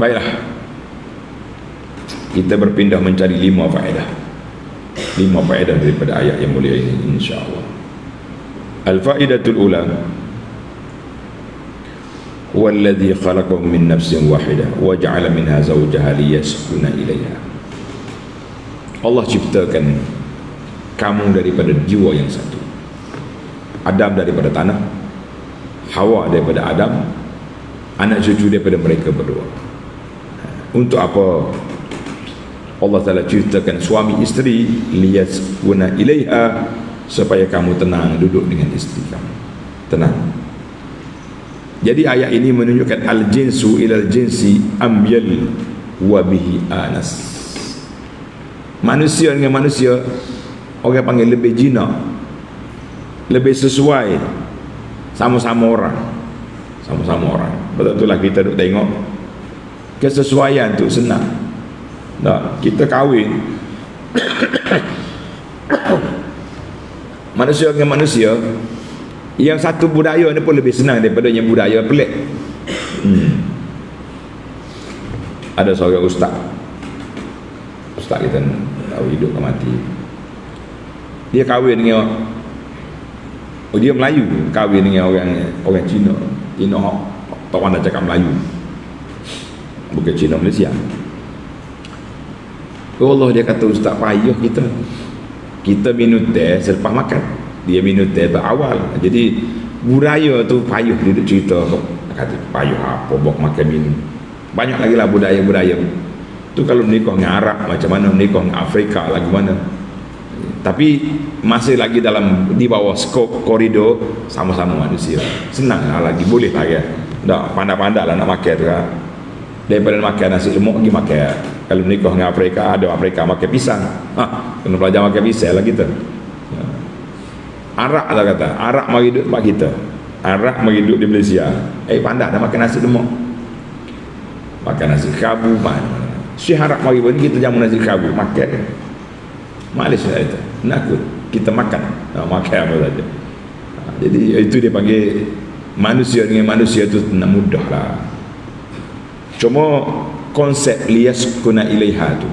baiklah kita berpindah mencari lima faedah lima faedah daripada ayat yang mulia ini insyaAllah al-faedatul ula هو الذي خلقكم من نفس واحدة وجعل منها زوجها ليسكن إليها Allah ciptakan kamu daripada jiwa yang satu Adam daripada tanah Hawa daripada Adam anak cucu daripada mereka berdua untuk apa Allah Ta'ala ceritakan suami isteri liyaskuna ilaiha supaya kamu tenang duduk dengan isteri kamu tenang jadi ayat ini menunjukkan al-jinsu ilal jinsi amyal wa bihi anas. Manusia dengan manusia orang panggil lebih jinak. Lebih sesuai sama-sama orang. Sama-sama orang. Betul lah kita duk tengok kesesuaian tu senang. Tak, kita kahwin. Manusia dengan manusia yang satu budaya ni pun lebih senang daripada yang budaya pelik. Hmm. ada seorang ustaz. Ustaz kita tahu hidup ke mati. Dia kahwin dengan oh dia Melayu kahwin dengan orang orang Cina. Cina tak pandai cakap Melayu bukan Cina Malaysia. Oh Allah dia kata ustaz payah kita. Kita minum teh selepas makan. Dia minum teh berawal. Jadi budaya tu payuh. Dia cerita kata payuh apa buat makan minum. Banyak lagi lah budaya-budaya. Tu kalau menikah dengan Arab macam mana menikah dengan Afrika lagi mana. Tapi masih lagi dalam di bawah skop koridor sama-sama manusia. Senang lah lagi boleh lah ya. Tak pandai-pandai lah nak makan tu kan daripada makan nasi lemak pergi makan. Kalau menikah dengan Afrika ada Afrika makan pisang. Ha, kena belajar makan pisang lah kita. Arak lah kata. Arak mari duduk tempat kita. Arak mari duduk di Malaysia. Eh pandai dah makan nasi lemak Makan nasi kabu mana Si harap mari pun kita jamu nasi kabu Makan Malaysia itu. Nakut. Kita makan. Nah, Makan apa saja. Jadi itu dia panggil Manusia dengan manusia itu mudah lah Cuma Konsep lias kuna ilaiha tu.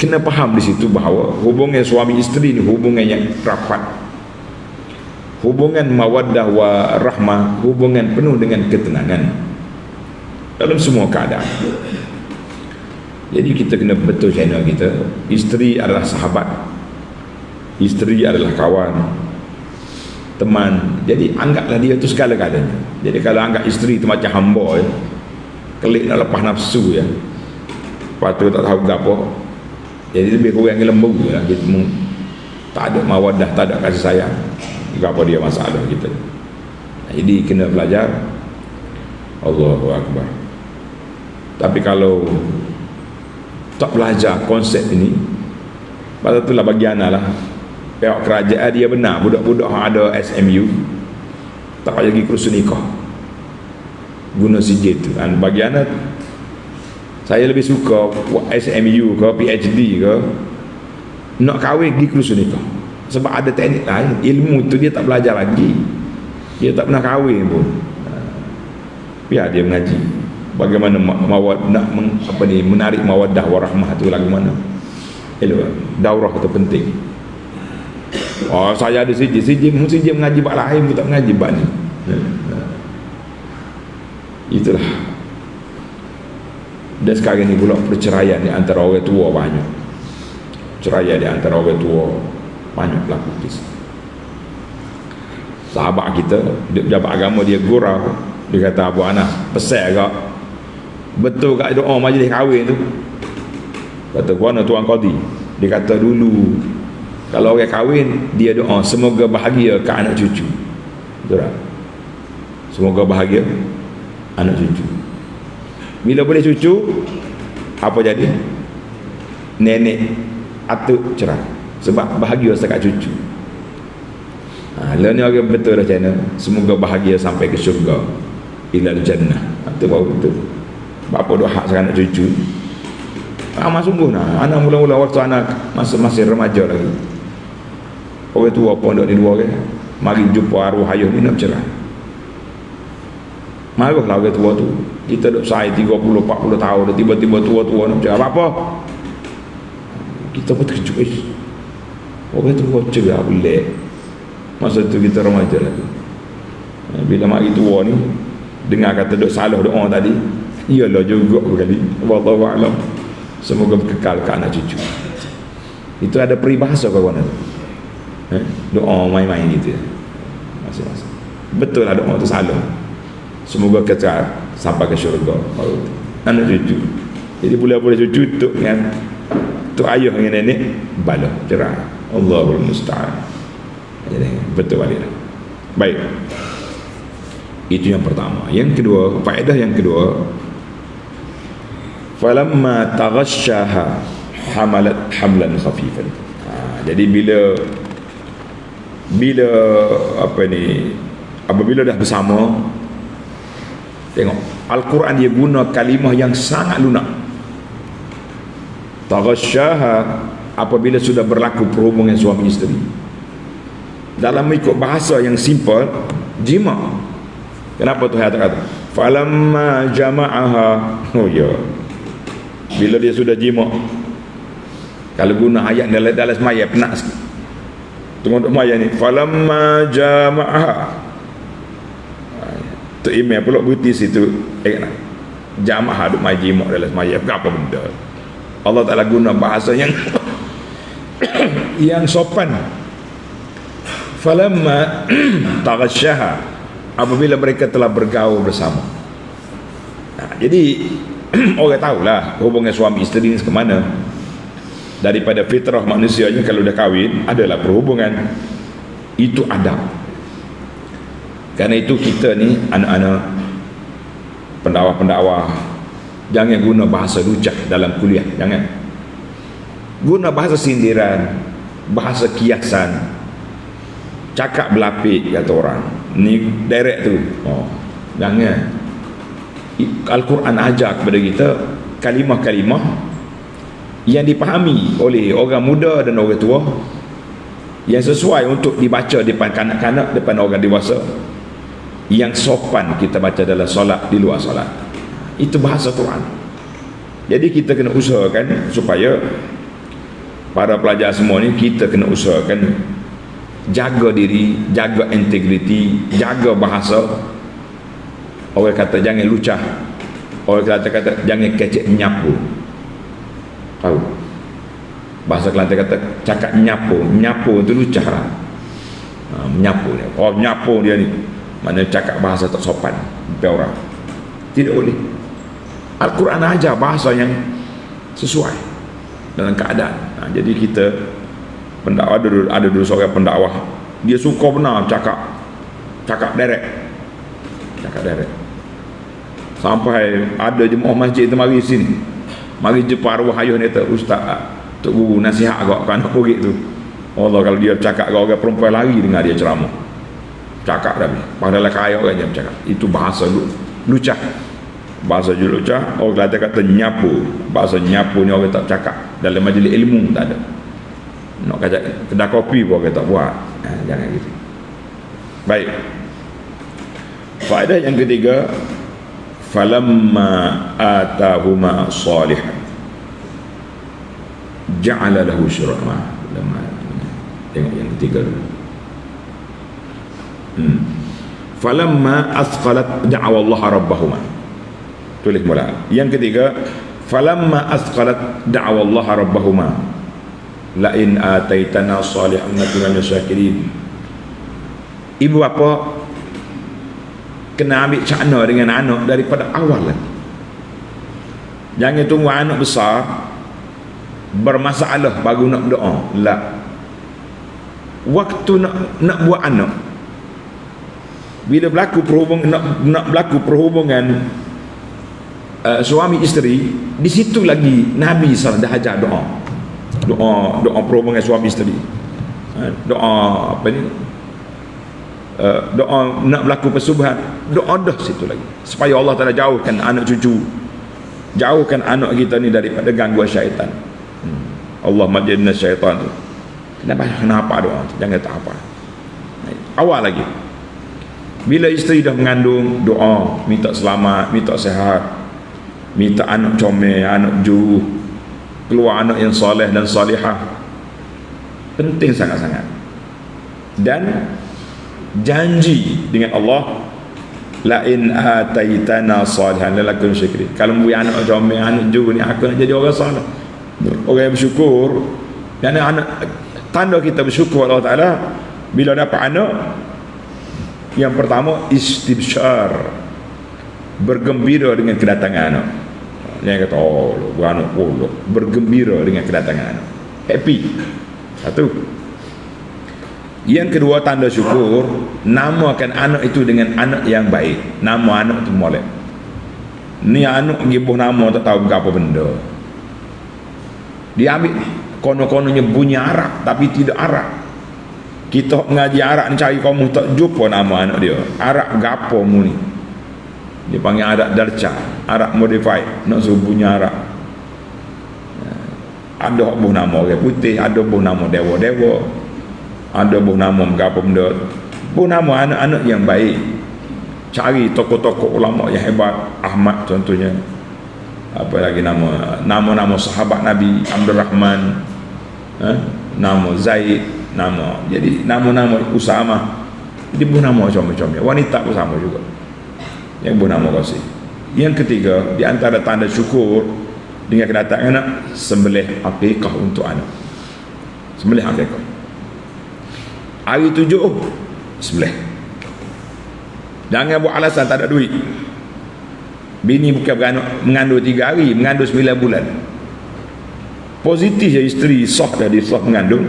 Kena faham di situ bahawa hubungan suami isteri ni hubungan yang rapat. Hubungan mawaddah wa rahmah hubungan penuh dengan ketenangan. Dalam semua keadaan. Jadi kita kena betul channel kita isteri adalah sahabat isteri adalah kawan teman. Jadi anggaplah dia tu segala-galanya jadi kalau anggap isteri tu macam hamba ya, kelik nak lepas nafsu ya. Lepas tu tak tahu apa jadi lebih kurang lembu lah kita tak ada mawadah tak ada kasih sayang. Apa dia masalah kita. Jadi kena belajar. Allahu Akbar. Tapi kalau tak belajar konsep ini pada itulah bagi anak lah pihak kerajaan dia benar. Budak-budak ada SMU tak payah pergi kursus nikah. Guna sijil tu. Dan bagi anak saya lebih suka SMU ke PhD ke nak kahwin pergi kursus nikah. Sebab ada teknik lain. Ilmu tu dia tak belajar lagi. Dia tak pernah kahwin pun. Biar dia mengaji. Bagaimana mawad nak apa ni menarik mawaddah warahmah tu lagu mana. Elok. Daurah itu penting oh saya ada sijil sijil mesti dia mengaji bak lain pun tak mengaji bak ni. Itulah. Dan sekarang ni pula perceraian di antara orang tua banyak. Ceraian di antara orang tua banyak berlaku kisah sahabat kita jabat agama dia gurau. Dia kata Abu Anas pesek agak. Betul kat doa majlis kahwin tu? Kata kuana tuan Qadi? Dia kata dulu kalau orang kahwin dia doa semoga bahagia ke anak cucu. Betul tak? Semoga bahagia anak cucu. Bila boleh cucu apa jadi? Nenek atuk cerah. Sebab bahagia setakat cucu. Ha, lalu ni orang betul dah channel. Semoga bahagia sampai ke syurga. Ilal jannah. Itu baru betul. Bapa doa hak sekarang cucu? Amat sungguh nah anak mula-mula waktu anak masih masih remaja lagi orang tua pondok di luar kan mari jumpa arwah ayah ni nak cerah marahlah orang tua tu. Kita duduk saya 30 40 tahun tiba-tiba tua-tua nak cakap apa-apa kita pun terkejut eh. orang tua cakap boleh. Masa tu kita remaja lagi. Ha, bila mari tua ni dengar kata duk salah doa tadi iyalah juga kali wallahu alam. Semoga kekal ke anak cucu. Itu ada peribahasa kawan eh? doa main-main gitu ya. Masing-masing betul lah doa tu salah semoga kekal sampai ke syurga. Anak cucu jadi boleh-boleh cucu tu kan tu ayah dengan nenek bala cerah Allahul musta'an. Jadi betul balik baik. Itu yang pertama. Yang kedua faedah yang kedua falamma taghashaha hamalat hamlan khafifan. Ha, jadi bila bila apa ni apabila dah bersama tengok Al-Quran dia guna kalimah yang sangat lunak. Taghashaha apabila sudah berlaku perhubungan suami isteri. Dalam mengikut bahasa yang simple jima. Kenapa Tuhan kata falamma jama'aha. Oh ya. Bila dia sudah jima kalau guna ayat dalam dalam semaya penak sikit tunggu untuk maya ni. Falamma jama'aha tu email pula buti situ eh nak. Jama'ah duk mai jima dalam semaya. Apa benda. Allah Ta'ala guna bahasa yang yang sopan. Falamma taghasyaha. Apabila mereka telah bergaul bersama. Nah, jadi orang tahulah hubungan suami isteri ini ke mana daripada fitrah manusianya kalau dah kahwin adalah perhubungan itu adab. Kerana itu kita ni anak-anak pendakwah-pendakwah jangan guna bahasa lucah dalam kuliah jangan. Guna bahasa sindiran bahasa kiasan. Cakap berlapik kata orang. Ni direct tu. Oh jangan. Al-Quran ajar kepada kita kalimah-kalimah yang dipahami oleh orang muda dan orang tua yang sesuai untuk dibaca depan kanak-kanak depan orang dewasa yang sopan kita baca dalam solat di luar solat. Itu bahasa Quran jadi kita kena usahakan supaya para pelajar semua ni kita kena usahakan jaga diri jaga integriti jaga bahasa. Orang kata jangan lucah. Orang kata kata jangan kecek nyapu tahu? Bahasa Kelantan kata cakap nyapu nyapu itu lucah lah. Ha, menyapu dia. Oh nyapu dia ni. Mana cakap bahasa tak sopan. Orang. Tidak boleh. Al-Quran aja bahasa yang sesuai dalam keadaan. Ha, jadi kita pendakwah ada ada dulu seorang pendakwah. Dia suka benar cakap. Cakap direct. Cakap direct. Sampai ada jemaah masjid tu mari sini mari jumpa arwah ayah ni tu ustaz. Tok guru nasihat agak kan apa gitu Allah kalau dia cakap kau orang perempuan lari dengar dia ceramah. Cakap dah padahal kaya orang yang cakap itu bahasa lu lucah. Bahasa je lucah orang kata kata nyapu. Bahasa nyapu ni orang tak cakap dalam majlis ilmu tak ada. Nak kata kedai kopi pun kita buat. Ha, jangan gitu. Baik. Faedah yang ketiga falamma atahuma salihan ja'ala lahu syurama tengok yang ketiga dulu. Hmm. falamma asqalat da'awa Allah rabbahuma. Tulis mula. Yang ketiga falamma asqalat da'awa Allah rabbahuma. Lain ataitana salihan nakungan syakirin. Ibu bapa kena ambil cakna dengan anak daripada awal lagi. Jangan tunggu anak besar bermasalah baru nak doa la. Waktu nak nak buat anak bila berlaku perhubungan nak, nak berlaku perhubungan uh, suami isteri di situ lagi Nabi SAW dah ajar doa. Doa doa perhubungan suami isteri. Ha, doa apa ni? Uh, doa nak berlaku persubuhan doa dah situ lagi. Supaya Allah Taala jauhkan anak cucu. Jauhkan anak kita ni daripada gangguan syaitan. Allah majidna syaitan tu. Kenapa? Kenapa doa tu? Jangan tak apa. Awal lagi. Bila isteri dah mengandung doa minta selamat minta sehat minta anak comel anak ju keluar anak yang soleh dan salihah penting sangat-sangat. Dan janji dengan Allah la in ataitana salihan lalakun syukri. Kalau mu anak comel anak ju ni aku nak jadi orang saleh orang yang bersyukur dan anak tanda kita bersyukur Allah Taala bila dapat anak yang pertama istibsyar bergembira dengan kedatangan anak. Yang kata oh beranak oh, bergembira dengan kedatangan anak. Happy. Satu. Yang kedua tanda syukur namakan anak itu dengan anak yang baik. Nama anak itu molek. Ni anak gibuh nama tak tahu apa benda dia ambil kono-kononnya bunyi Arab tapi tidak Arab kita ngaji Arab ni cari kamu tak jumpa nama anak dia. Arab gapo mu ni dia panggil Arab Darca Arab modified. Nak suruh bunyi Arab ada buah nama orang putih ada buah nama dewa-dewa. Ada buah nama apa benda. Buah nama anak-anak yang baik. Cari tokoh-tokoh ulama yang hebat. Ahmad contohnya apa lagi nama? Nama-nama sahabat Nabi Abdul Rahman eh? nama Zaid nama. Jadi nama-nama Usama. Dia buah nama macam-macam wanita pun sama juga. Yang bernama Qasi yang ketiga di antara tanda syukur dengan kedatangan anak sembelih akikah untuk anak. Sembelih akikah hari tujuh sembelih. Jangan buat alasan tak ada duit bini bukan beranak mengandung tiga hari mengandung sembilan bulan. Positif ya isteri soh dah dia mengandung.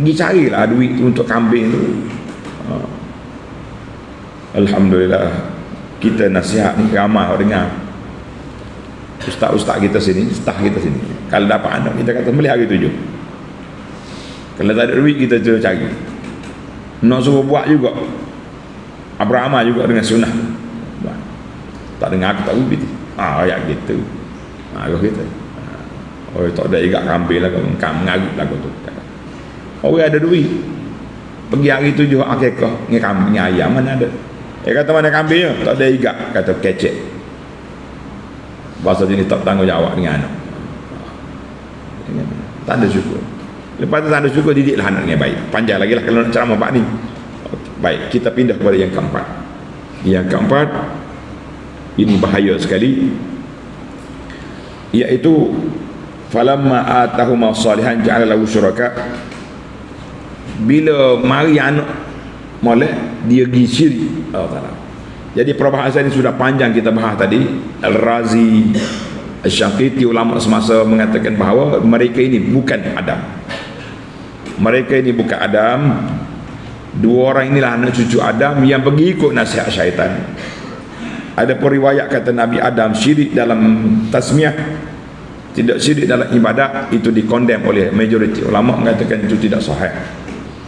Pergi carilah duit untuk kambing tu. Ha. Alhamdulillah kita nasihat ni ramai orang dengar. Ustaz-ustaz kita sini staff kita sini kalau dapat anak kita kata beli hari tujuh. Kalau tak ada duit kita cari. Nak suruh buat juga. Abraham juga dengan sunnah dengar aku tak ubi ah ayat gitu ah roh kita oh tak ada igak kambing lah kau mengarut lah kau tu. Orang ada duit. Pergi hari tujuh akikah ni kambing ayam mana ada. Dia kata mana kambing Tak ada igak Kata kecek. Bahasa jenis tak tanggungjawab dengan anak. Tak ada syukur. Lepas tu tak ada syukur Didiklah anak dengan baik. Panjang lagi lah Kalau nak ceramah pak ni. Baik Kita pindah kepada yang keempat. Yang keempat Ini bahaya sekali. Iaitu Falamma atahumah salihan Ja'ala lahu syuraka. Bila mari anak molek dia pergi syirik. Allah Ta'ala. Jadi perbahasan ini sudah panjang kita bahas tadi. Al-Razi Al-Syaqiti ulama semasa mengatakan bahawa mereka ini bukan Adam. Mereka ini bukan Adam. Dua orang inilah anak cucu Adam yang pergi ikut nasihat syaitan ada periwayat kata Nabi Adam syirik dalam tasmiah tidak syirik dalam ibadat itu dikondem oleh majoriti ulama mengatakan itu tidak sahih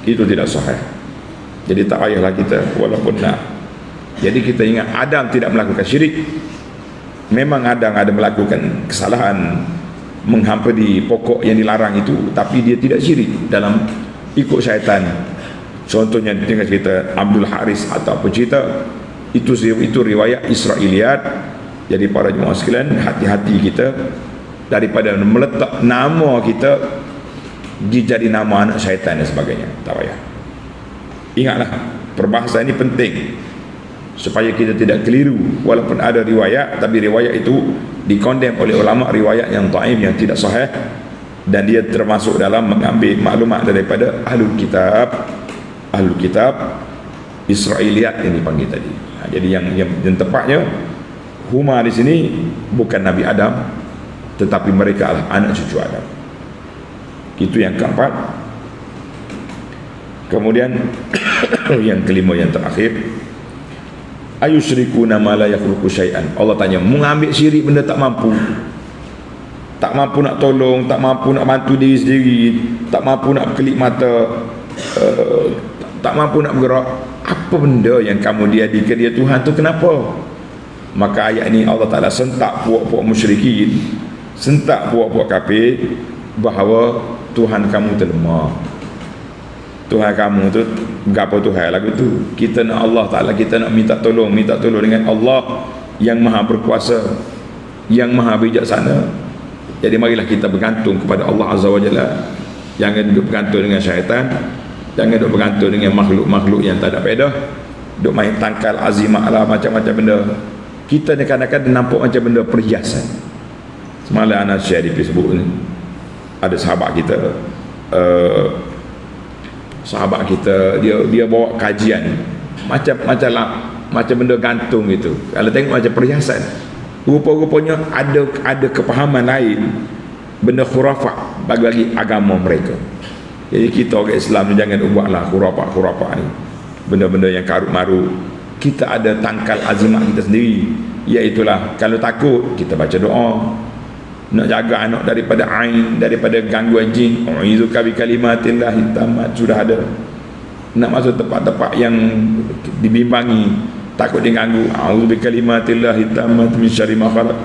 itu tidak sahih jadi tak payahlah kita walaupun nak. Jadi kita ingat Adam tidak melakukan syirik. Memang Adam ada melakukan kesalahan menghampiri pokok yang dilarang itu tapi dia tidak syirik dalam ikut syaitan. Contohnya dengan cerita Abdul Haris atau apa cerita itu itu riwayat Israiliyat. Jadi para jemaah sekalian hati-hati kita daripada meletak nama kita jadi nama anak syaitan dan sebagainya. Tak payah. Ingatlah perbahasan ini penting supaya kita tidak keliru walaupun ada riwayat tapi riwayat itu dikondem oleh ulama riwayat yang taib yang tidak sahih dan dia termasuk dalam mengambil maklumat daripada ahlu kitab ahlu kitab Israiliyat yang dipanggil tadi ha, jadi yang, yang yang tepatnya huma di sini bukan Nabi Adam tetapi mereka adalah anak cucu Adam. Itu yang keempat. Kemudian yang kelima yang terakhir. Ayusyrikuna ma la yakhluqu syai'an. Allah tanya mengambil syirik benda tak mampu? Tak mampu nak tolong tak mampu nak bantu diri sendiri tak mampu nak kelip mata uh, tak mampu nak bergerak apa benda yang kamu dia Tuhan tu kenapa? Maka ayat ini Allah Ta'ala sentak puak-puak musyrikin sentak puak-puak kafir bahawa Tuhan kamu terlemah. Tuhan kamu tu gapo Tuhan lagu tu? Kita nak Allah Taala kita nak minta tolong minta tolong dengan Allah yang maha berkuasa yang maha bijaksana. Jadi marilah kita bergantung kepada Allah Azza wa Jalla. Jangan bergantung dengan syaitan jangan duduk bergantung dengan makhluk-makhluk yang tak ada pedah duduk main tangkal azimah lah macam-macam benda. Kita ni kadang-kadang nampak macam benda perhiasan. Semalam anak share di Facebook ni ada sahabat kita uh, sahabat kita dia dia bawa kajian. Macam macam lah macam benda gantung itu kalau tengok macam perhiasan rupa-rupanya ada ada kepahaman lain. Benda khurafat bagi-bagi agama mereka jadi kita orang Islam ni jangan buatlah khurafat-khurafat ni. Benda-benda yang karut maru kita ada tangkal azimat kita sendiri. Iaitulah kalau takut kita baca doa. Nak jaga anak daripada ain daripada gangguan jin. Uizuka bi kalimatillah tamat sudah ada. Nak masuk tempat-tempat yang dibimbangi takut diganggu. Auzu bi kalimatillah tamat min syarri ma khalaq.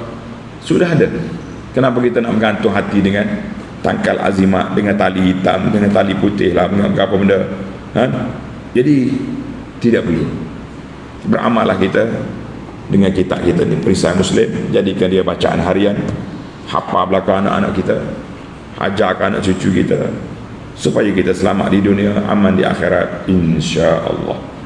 Sudah ada. Kenapa kita nak bergantung hati dengan tangkal azimat dengan tali hitam dengan tali putih lah dengan apa benda. Ha? jadi tidak perlu beramallah kita dengan kitab kita ni. Perisai muslim jadikan dia bacaan harian. Hafal belakang anak-anak kita. Ajarkan anak cucu kita. Supaya kita selamat di dunia aman di akhirat. Insya Allah